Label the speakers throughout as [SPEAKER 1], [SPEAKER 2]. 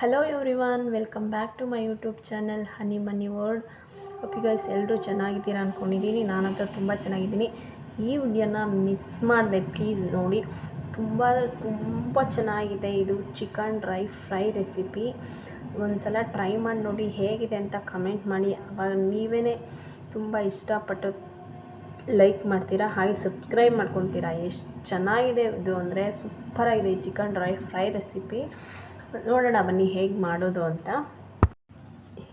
[SPEAKER 1] Hello everyone welcome back to my YouTube channel honey money world okay guys ಎಲ್ಲರೂ ಚೆನ್ನಾಗಿದ್ದೀರಾ ಅಂದ್ಕೊಂಡಿದ್ದೀನಿ ನಾನಂತೂ ತುಂಬ ಚೆನ್ನಾಗಿದ್ದೀನಿ. ಈ ವಿಡಿಯೋನ ಮಿಸ್ ಮಾಡಿದೆ ಪ್ಲೀಸ್ ನೋಡಿ. ತುಂಬ ತುಂಬ ಚೆನ್ನಾಗಿದೆ ಇದು ಚಿಕನ್ ಡ್ರೈ ಫ್ರೈ ರೆಸಿಪಿ ಒಂದು ಸಲ ಟ್ರೈ ಮಾಡಿ ನೋಡಿ ಹೇಗಿದೆ ಅಂತ ಕಮೆಂಟ್ ಮಾಡಿ. ಅವಾಗ ನೀವೇ ತುಂಬ ಇಷ್ಟಪಟ್ಟು ಲೈಕ್ ಮಾಡ್ತೀರಾ, ಹಾಗೆ ಸಬ್ಸ್ಕ್ರೈಬ್ ಮಾಡ್ಕೊತೀರಾ. ಎಷ್ಟು ಚೆನ್ನಾಗಿದೆ ಇದು ಅಂದರೆ ಸೂಪರಾಗಿದೆ ಈ ಚಿಕನ್ ಡ್ರೈ ಫ್ರೈ ರೆಸಿಪಿ ನೋಡೋಣ, ಬನ್ನಿ ಹೇಗೆ ಮಾಡೋದು ಅಂತ.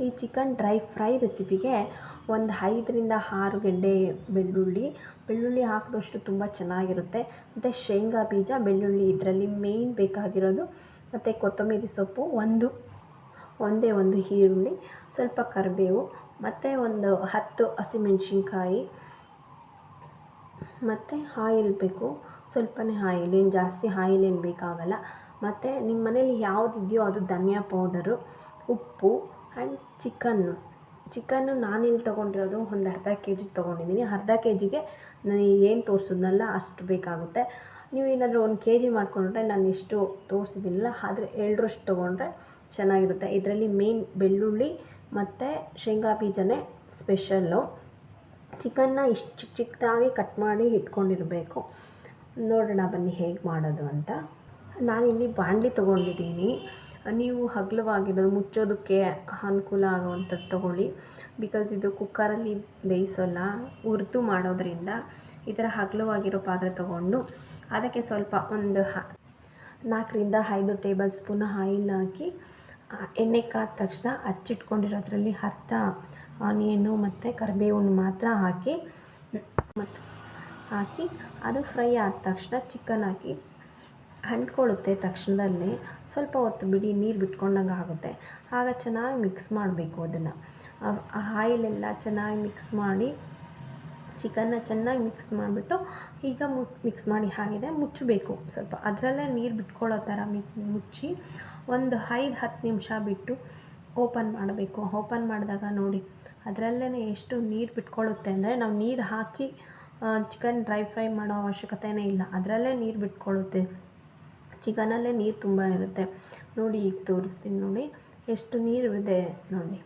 [SPEAKER 1] ಈ ಚಿಕನ್ ಡ್ರೈ ಫ್ರೈ ರೆಸಿಪಿಗೆ ಒಂದು ಐದರಿಂದ ಆರು ಗೆಡ್ಡೆ ಬೆಳ್ಳುಳ್ಳಿ. ಬೆಳ್ಳುಳ್ಳಿ ಹಾಕಿದಷ್ಟು ತುಂಬ ಚೆನ್ನಾಗಿರುತ್ತೆ. ಮತ್ತು ಶೇಂಗಾ ಬೀಜ, ಬೆಳ್ಳುಳ್ಳಿ ಇದರಲ್ಲಿ ಮೇಯ್ನ್ ಬೇಕಾಗಿರೋದು. ಮತ್ತು ಕೊತ್ತಂಬರಿ ಸೊಪ್ಪು, ಒಂದು, ಒಂದೇ ಒಂದು ಈರುಳ್ಳಿ, ಸ್ವಲ್ಪ ಕರಿಬೇವು, ಮತ್ತು ಒಂದು ಹತ್ತು ಹಸಿಮೆಣ್ಸಿನ್ಕಾಯಿ, ಮತ್ತು ಆಯಿಲ್ ಬೇಕು. ಸ್ವಲ್ಪನೇ ಆಯಿಲ್, ಏನು ಜಾಸ್ತಿ ಆಯಿಲ್ ಏನು ಬೇಕಾಗಲ್ಲ. ಮತ್ತು ನಿಮ್ಮ ಮನೇಲಿ ಯಾವುದಿದೆಯೋ ಅದು ಧನಿಯಾ ಪೌಡರು, ಉಪ್ಪು ಆ್ಯಂಡ್ ಚಿಕನ್ನು. ಚಿಕನ್ನು ನಾನಿಲ್ಲಿ ತೊಗೊಂಡಿರೋದು ಒಂದು ಅರ್ಧ ಕೆ ಜಿ ತೊಗೊಂಡಿದ್ದೀನಿ ಅರ್ಧ ಕೆ ಜಿಗೆ ನಾನು ಏನು ತೋರಿಸಿದ್ನಲ್ಲ ಅಷ್ಟು ಬೇಕಾಗುತ್ತೆ. ನೀವು ಏನಾದರೂ ಒಂದು ಕೆ ಜಿ ಮಾಡಿಕೊಂಡ್ರೆ ನಾನು ಇಷ್ಟು ತೋರಿಸಿದ್ದೀನಲ್ಲ ಆದರೆ ಎರಡರಷ್ಟು ತೊಗೊಂಡ್ರೆ ಚೆನ್ನಾಗಿರುತ್ತೆ. ಇದರಲ್ಲಿ ಮೇನ್ ಬೆಳ್ಳುಳ್ಳಿ ಮತ್ತು ಶೇಂಗಾ ಬೀಜನೇ ಸ್ಪೆಷಲ್ಲು. ಚಿಕನ್ನ ಇಷ್ಟು ಚಿಕ್ಕ ಚಿಕ್ಕದಾಗಿ ಕಟ್ ಮಾಡಿ ಇಟ್ಕೊಂಡಿರಬೇಕು. ನೋಡೋಣ ಬನ್ನಿ ಹೇಗೆ ಮಾಡೋದು ಅಂತ. ನಾನಿಲ್ಲಿ ಬಾಣಲಿ ತೊಗೊಂಡಿದ್ದೀನಿ. ನೀವು ಹಗಲವಾಗಿರೋದು ಮುಚ್ಚೋದಕ್ಕೆ ಅನುಕೂಲ ಆಗುವಂಥದ್ದು ತೊಗೊಳ್ಳಿ. ಬಿಕಾಸ್ ಇದು ಕುಕ್ಕರಲ್ಲಿ ಬೇಯಿಸೋಲ್ಲ, ಹುರಿದು ಮಾಡೋದ್ರಿಂದ ಈ ಥರ ಹಗಲವಾಗಿರೋ ಪಾತ್ರೆ ತೊಗೊಂಡು ಅದಕ್ಕೆ ಸ್ವಲ್ಪ ಒಂದು ಹ, ನಾಲ್ಕರಿಂದ ಐದು ಟೇಬಲ್ ಸ್ಪೂನ್ ಆಯಿಲ್ ಹಾಕಿ ಎಣ್ಣೆ ಕಾದ ತಕ್ಷಣ ಹಚ್ಚಿಟ್ಕೊಂಡಿರೋದ್ರಲ್ಲಿ ಅರ್ಧ ಆನಿಯನ್ನು ಮತ್ತು ಕರಿಬೇವನ್ನು ಮಾತ್ರ ಹಾಕಿ, ಮತ್ತು ಹಾಕಿ ಅದು ಫ್ರೈ ಆದ ತಕ್ಷಣ ಚಿಕನ್ ಹಾಕಿ ಅಂಟ್ಕೊಳ್ಳುತ್ತೆ ತಕ್ಷಣದಲ್ಲೇ. ಸ್ವಲ್ಪ ಹೊತ್ತು ಬಿಡಿ, ನೀರು ಬಿಟ್ಕೊಂಡಂಗೆ ಆಗುತ್ತೆ. ಆಗ ಚೆನ್ನಾಗಿ ಮಿಕ್ಸ್ ಮಾಡಬೇಕು ಅದನ್ನು. ಆಯಿಲೆಲ್ಲ ಚೆನ್ನಾಗಿ ಮಿಕ್ಸ್ ಮಾಡಿ, ಚಿಕನ್ನ ಚೆನ್ನಾಗಿ ಮಿಕ್ಸ್ ಮಾಡಿಬಿಟ್ಟು ಈಗ ಮಿಕ್ಸ್ ಮಾಡಿ ಆಗಿದೆ ಮುಚ್ಚಬೇಕು ಸ್ವಲ್ಪ. ಅದರಲ್ಲೇ ನೀರು ಬಿಟ್ಕೊಳ್ಳೋ ಥರ ಮುಚ್ಚಿ ಒಂದು ಐದು, ಹತ್ತು ನಿಮಿಷ ಬಿಟ್ಟು ಓಪನ್ ಮಾಡಬೇಕು. ಓಪನ್ ಮಾಡಿದಾಗ ನೋಡಿ ಅದರಲ್ಲೇ ಎಷ್ಟು ನೀರು ಬಿಟ್ಕೊಳ್ಳುತ್ತೆ ಅಂದರೆ ನಾವು ನೀರು ಹಾಕಿ ಚಿಕನ್ ಡ್ರೈ ಫ್ರೈ ಮಾಡೋ ಅವಶ್ಯಕತೆಯೇ ಇಲ್ಲ. ಅದರಲ್ಲೇ ನೀರು ಬಿಟ್ಕೊಳ್ಳುತ್ತೆ. ಚಿಕನಲ್ಲೇ ನೀರು ತುಂಬ ಇರುತ್ತೆ. ನೋಡಿ ಈಗ ತೋರಿಸ್ತೀನಿ ನೋಡಿ. ಎಷ್ಟು ನೀರು ಇದೆ ನೋಡಿ.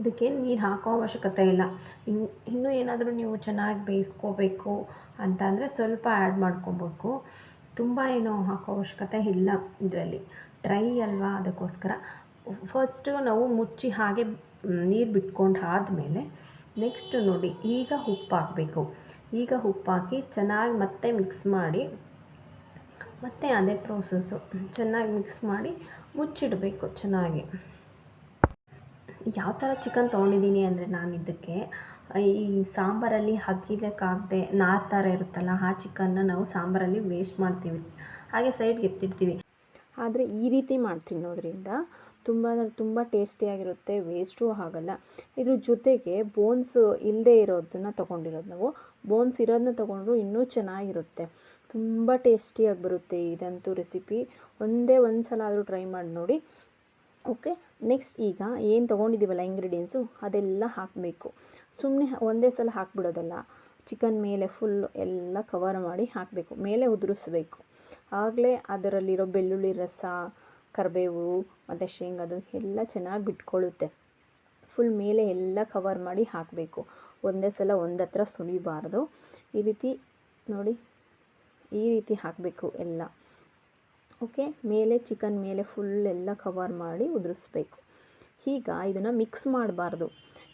[SPEAKER 1] ಇದಕ್ಕೇನು ನೀರು ಹಾಕೋ ಅವಶ್ಯಕತೆ ಇಲ್ಲ. ಇನ್ನು ಇನ್ನೂ ಏನಾದರೂ ನೀವು ಚೆನ್ನಾಗಿ ಬೇಯಿಸ್ಕೋಬೇಕು ಅಂತ ಅಂದರೆ ಸ್ವಲ್ಪ ಆ್ಯಡ್ ಮಾಡ್ಕೊಬೇಕು. ತುಂಬ ಏನು ಹಾಕೋ ಅವಶ್ಯಕತೆ ಇಲ್ಲ ಇದರಲ್ಲಿ. ಡ್ರೈ ಅಲ್ವಾ ಅದಕ್ಕೋಸ್ಕರ. ಫಸ್ಟು ನಾವು ಮುಚ್ಚಿ ಹಾಗೆ ನೀರು ಬಿಟ್ಕೊಂಡು ಆದಮೇಲೆ ನೆಕ್ಸ್ಟ್ ನೋಡಿ, ಈಗ ಉಪ್ಪು ಹಾಕಬೇಕು ಈಗ ಉಪ್ಪು ಹಾಕಿ ಚೆನ್ನಾಗಿ ಮತ್ತೆ ಮಿಕ್ಸ್ ಮಾಡಿ ಮತ್ತು ಅದೇ ಪ್ರೋಸೆಸ್ಸು ಚೆನ್ನಾಗಿ ಮಿಕ್ಸ್ ಮಾಡಿ ಮುಚ್ಚಿಡಬೇಕು ಚೆನ್ನಾಗಿ. ಯಾವ ಥರ ಚಿಕನ್ ತೊಗೊಂಡಿದ್ದೀನಿ ಅಂದರೆ ನಾನು ಇದಕ್ಕೆ ಈ ಸಾಂಬಾರಲ್ಲಿ ಹಾಕಿದಕ್ಕಾಗದೆ ನಾರು ಥರ ಇರುತ್ತಲ್ಲ, ಆ ಚಿಕನ್ನ ನಾವು ಸಾಂಬಾರಲ್ಲಿ ವೇಸ್ಟ್ ಮಾಡ್ತೀವಿ. ಹಾಗೆ ಸೈಡ್ಗೆ ಎತ್ತಿಡ್ತೀವಿ. ಆದರೆ ಈ ರೀತಿ ಮಾಡಿ ತಿನ್ನೋದ್ರಿಂದ ತುಂಬ ತುಂಬ ಟೇಸ್ಟಿಯಾಗಿರುತ್ತೆ ವೇಸ್ಟೂ ಆಗಲ್ಲ. ಇದ್ರ ಜೊತೆಗೆ ಬೋನ್ಸ್ ಇಲ್ಲದೇ ಇರೋದನ್ನು ತೊಗೊಂಡಿರೋದು ನಾವು. ಬೋನ್ಸ್ ಇರೋದನ್ನ ತೊಗೊಂಡ್ರು ಇನ್ನೂ ಚೆನ್ನಾಗಿರುತ್ತೆ. ತುಂಬ ಟೇಸ್ಟಿಯಾಗಿ ಬರುತ್ತೆ ಇದಂತೂ ರೆಸಿಪಿ. ಒಂದೇ ಒಂದು ಸಲ ಆದರೂ ಟ್ರೈ ಮಾಡಿ ನೋಡಿ. ಓಕೆ, ನೆಕ್ಸ್ಟ್ ಈಗ ಏನು ತೊಗೊಂಡಿದ್ದೀವಲ್ಲ ಇಂಗ್ರೀಡಿಯೆಂಟ್ಸು? ಅದೆಲ್ಲ ಹಾಕಬೇಕು. ಸುಮ್ಮನೆ ಒಂದೇ ಸಲ ಹಾಕ್ಬಿಡೋದಲ್ಲ. ಚಿಕನ್ ಮೇಲೆ ಫುಲ್ ಎಲ್ಲ ಕವರ್ ಮಾಡಿ ಹಾಕಬೇಕು. ಮೇಲೆ ಉದುರಿಸ್ಬೇಕು. ಆಗಲೇ ಅದರಲ್ಲಿರೋ ಬೆಳ್ಳುಳ್ಳಿ ರಸ, ಕರಿಬೇವು, ಮತ್ತು ಶೇಂಗಾದು ಎಲ್ಲ ಚೆನ್ನಾಗಿ ಬಿಟ್ಕೊಳ್ಳುತ್ತೆ. ಫುಲ್ ಮೇಲೆ ಎಲ್ಲ ಕವರ್ ಮಾಡಿ ಹಾಕಬೇಕು. ಒಂದೇ ಸಲ ಒಂದತ್ರ ಸುಲಿಬಾರ್ದು. ಈ ರೀತಿ ನೋಡಿ. ಈ ರೀತಿ ಹಾಕಬೇಕು ಎಲ್ಲ. ಓಕೆ? ಮೇಲೆ ಚಿಕನ್ ಮೇಲೆ ಫುಲ್ ಎಲ್ಲ ಕವರ್ ಮಾಡಿ ಉದುರಿಸ್ಬೇಕು. ಈಗ ಇದನ್ನು ಮಿಕ್ಸ್ ಮಾಡಬಾರ್ದು.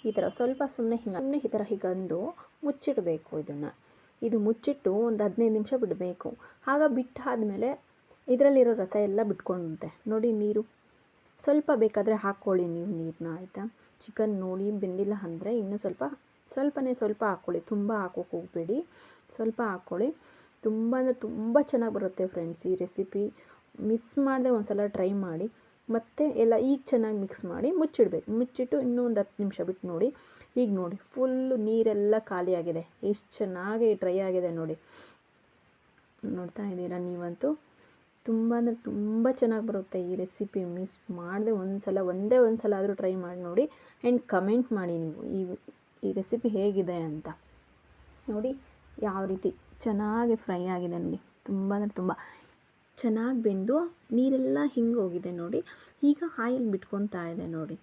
[SPEAKER 1] ಈ ಥರ ಸ್ವಲ್ಪ ಸುಮ್ಮನೆ ಹಿಂಗೆ ಸುಮ್ಮನೆ ಈ ಥರ ಹೀಗಂದು ಮುಚ್ಚಿಡಬೇಕು ಇದನ್ನು. ಇದು ಮುಚ್ಚಿಟ್ಟು ಒಂದು ಹದಿನೈದು ನಿಮಿಷ ಬಿಡಬೇಕು. ಆಗ ಬಿಟ್ಟಾದಮೇಲೆ ಇದರಲ್ಲಿರೋ ರಸ ಎಲ್ಲ ಬಿಟ್ಕೊಂಡುತ್ತೆ ನೋಡಿ ನೀರು. ಸ್ವಲ್ಪ ಬೇಕಾದರೆ ಹಾಕ್ಕೊಳ್ಳಿ ನೀವು ನೀರನ್ನ ಆಯಿತಾ? ಚಿಕನ್ ನೋಡಿ ಬೆಂದಿಲ್ಲ ಅಂದರೆ ಇನ್ನೂ ಸ್ವಲ್ಪ, ಸ್ವಲ್ಪನೇ ಸ್ವಲ್ಪ ಹಾಕ್ಕೊಳ್ಳಿ ತುಂಬ ಹಾಕೋಕೆ ಹೋಗಬೇಡಿ. ಸ್ವಲ್ಪ ಹಾಕ್ಕೊಳ್ಳಿ ತುಂಬ ಅಂದರೆ ತುಂಬ ಚೆನ್ನಾಗಿ ಬರುತ್ತೆ ಫ್ರೆಂಡ್ಸ್ ಈ ರೆಸಿಪಿ ಮಿಸ್ ಮಾಡದೆ ಒಂದು ಸಲ ಟ್ರೈ ಮಾಡಿ, ಮತ್ತು ಎಲ್ಲ ಈಗ ಚೆನ್ನಾಗಿ ಮಿಕ್ಸ್ ಮಾಡಿ ಮುಚ್ಚಿಡ್ಬೇಕು. ಮುಚ್ಚಿಟ್ಟು ಇನ್ನೂ ಒಂದು ಹತ್ತು ನಿಮಿಷ ಬಿಟ್ಟು ನೋಡಿ. ಈಗ ನೋಡಿ ಫುಲ್ಲು ನೀರೆಲ್ಲ ಖಾಲಿಯಾಗಿದೆ ಎಷ್ಟು ಚೆನ್ನಾಗಿ ಡ್ರೈ ಆಗಿದೆ ನೋಡಿ. ನೋಡ್ತಾ ಇದ್ದೀರಾ ನೀವಂತೂ? ತುಂಬ ಅಂದರೆ ತುಂಬ ಚೆನ್ನಾಗಿ ಬರುತ್ತೆ ಈ ರೆಸಿಪಿ ಮಿಸ್ ಮಾಡದೆ ಒಂದು ಸಲ ಒಂದೇ ಒಂದು ಸಲ ಆದರೂ ಟ್ರೈ ಮಾಡಿ ನೋಡಿ. ಆ್ಯಂಡ್ ಕಮೆಂಟ್ ಮಾಡಿ ನೀವು ಈ ಈ ರೆಸಿಪಿ ಹೇಗಿದೆ ಅಂತ. ನೋಡಿ, ಯಾವ ರೀತಿ. ಚೆನ್ನಾಗಿ ಫ್ರೈ ಆಗಿದೆ ನೋಡಿ. ತುಂಬ ಅಂದರೆ ತುಂಬ ಚೆನ್ನಾಗಿ ಬೆಂದು ನೀರೆಲ್ಲ ಹಿಂಗೋಗಿದೆ ನೋಡಿ. ಈಗ ಆಯಿಲ್ ಬಿಟ್ಕೊತಾ ಇದೆ ನೋಡಿ.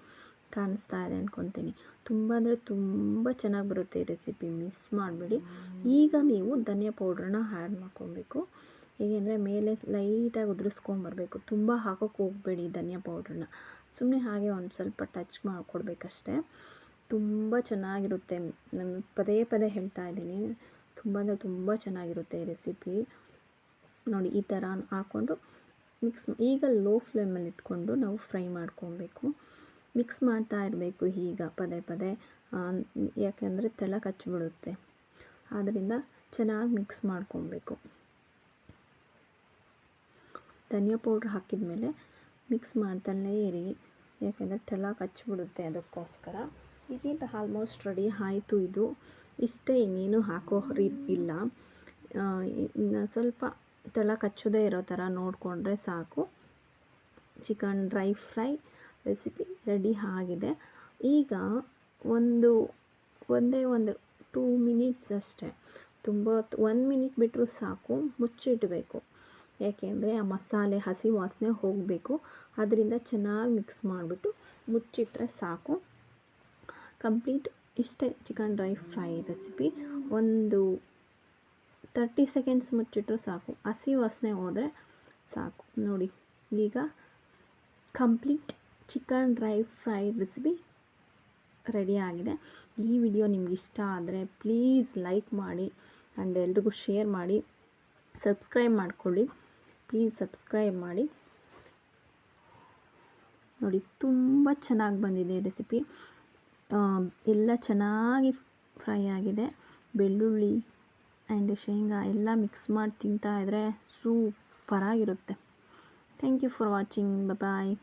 [SPEAKER 1] ಕಾಣಿಸ್ತಾ ಇದೆ ಅಂದ್ಕೊತೀನಿ ತುಂಬ ಅಂದರೆ ತುಂಬ ಚೆನ್ನಾಗಿ ಬರುತ್ತೆ ಈ ರೆಸಿಪಿ ಮಿಸ್ ಮಾಡಬೇಡಿ. ಈಗ ನೀವು ಧನಿಯಾ ಪೌಡ್ರನ್ನ ಆ್ಯಡ್ ಮಾಡ್ಕೊಬೇಕು. ಹೇಗೆಂದರೆ ಮೇಲೆ ಲೈಟಾಗಿ ಉದುರಿಸ್ಕೊಂಬರ್ಬೇಕು ತುಂಬ ಹಾಕೋಕೆ ಹೋಗಬೇಡಿ ಧನಿಯಾ ಪೌಡ್ರನ್ನ. ಸುಮ್ಮನೆ ಹಾಗೆ ಒಂದು ಸ್ವಲ್ಪ ಟಚ್ ಮಾಡಿಕೊಡ್ಬೇಕಷ್ಟೆ. ತುಂಬ ಚೆನ್ನಾಗಿರುತ್ತೆ. ನಾನು ಪದೇ ಪದೇ ಹೇಳ್ತಾ ಇದ್ದೀನಿ. ತುಂಬ ಅಂದರೆ ತುಂಬ ಚೆನ್ನಾಗಿರುತ್ತೆ ಈ ರೆಸಿಪಿ. ನೋಡಿ, ಈ ಥರ ಹಾಕ್ಕೊಂಡು ಮಿಕ್ಸ್ ಈಗ ಲೋ ಫ್ಲೇಮಲ್ಲಿ ಇಟ್ಕೊಂಡು ನಾವು ಫ್ರೈ ಮಾಡ್ಕೊಬೇಕು. ಮಿಕ್ಸ್ ಮಾಡ್ತಾ ಇರಬೇಕು ಈಗ ಪದೇ ಪದೇ ಯಾಕೆಂದರೆ ತೆಳ ಕಚ್ಚಿಬಿಡುತ್ತೆ ಆದ್ದರಿಂದ ಚೆನ್ನಾಗಿ ಮಿಕ್ಸ್ ಮಾಡ್ಕೊಬೇಕು. ಧನಿಯಾ ಪೌಡ್ರ್ ಹಾಕಿದ ಮೇಲೆ ಮಿಕ್ಸ್ ಮಾಡ್ತಲೇ ಇರಿ. ಯಾಕೆಂದರೆ ತೆಳ ಕಚ್ಚಿಬಿಡುತ್ತೆ ಅದಕ್ಕೋಸ್ಕರ. ಈಗೀಗ ಆಲ್ಮೋಸ್ಟ್ ರೆಡಿ ಆಯಿತು ಇದು. ಇಷ್ಟೇ ಇನ್ನೇನು ಹಾಕೋ ಇಲ್ಲ. ಇನ್ನು ಸ್ವಲ್ಪ ತಳ ಕಚ್ಚದೇ ಇರೋ ಥರ ನೋಡಿಕೊಂಡ್ರೆ ಸಾಕು. Chicken dry fry recipe ready ಆಗಿದೆ. ಈಗ ಒಂದು, ಒಂದೇ ಒಂದು ಟೂ ಮಿನಿಟ್ಸ್ ಅಷ್ಟೇ. ತುಂಬ ಒಂದು ಮಿನಿಟ್ ಬಿಟ್ಟರು ಸಾಕು, ಮುಚ್ಚಿಡಬೇಕು. ಯಾಕೆಂದರೆ ಆ ಮಸಾಲೆ, ಹಸಿ ವಾಸನೆ ಹೋಗಬೇಕು. ಅದರಿಂದ ಚೆನ್ನಾಗಿ ಮಿಕ್ಸ್ ಮಾಡಿಬಿಟ್ಟು ಮುಚ್ಚಿಟ್ರೆ ಸಾಕು. ಕಂಪ್ಲೀಟ್ ಇಷ್ಟೇ ಚಿಕನ್ ಡ್ರೈ ಫ್ರೈ ರೆಸಿಪಿ. ಒಂದು ತರ್ಟಿ ಸೆಕೆಂಡ್ಸ್ ಮುಚ್ಚಿಟ್ರು ಸಾಕು. ಹಸಿ ವಾಸನೆ ಹೋದರೆ ಸಾಕು. ನೋಡಿ, ಈಗ complete chicken dry fry recipe ready ಆಗಿದೆ. ಈ ವಿಡಿಯೋ ನಿಮ್ಗೆ ಇಷ್ಟ ಆದರೆ ಪ್ಲೀಸ್ ಲೈಕ್ ಮಾಡಿ ಆ್ಯಂಡ್ ಎಲ್ರಿಗೂ ಶೇರ್ ಮಾಡಿ. ಸಬ್ಸ್ಕ್ರೈಬ್ ಮಾಡಿಕೊಳ್ಳಿ. ಪ್ಲೀಸ್ ಸಬ್ಸ್ಕ್ರೈಬ್ ಮಾಡಿ. ನೋಡಿ, ತುಂಬ ಚೆನ್ನಾಗಿ ಬಂದಿದೆ ರೆಸಿಪಿ. ಎಲ್ಲ ಚೆನ್ನಾಗಿ ಫ್ರೈ ಆಗಿದೆ. ಬೆಳ್ಳುಳ್ಳಿ ಆ್ಯಂಡ್ ಶೇಂಗಾ ಎಲ್ಲ ಮಿಕ್ಸ್ ಮಾಡಿ ತಿಂತಾ ಇದ್ದರೆ ಸೂಪರಾಗಿರುತ್ತೆ. Thank you for watching bye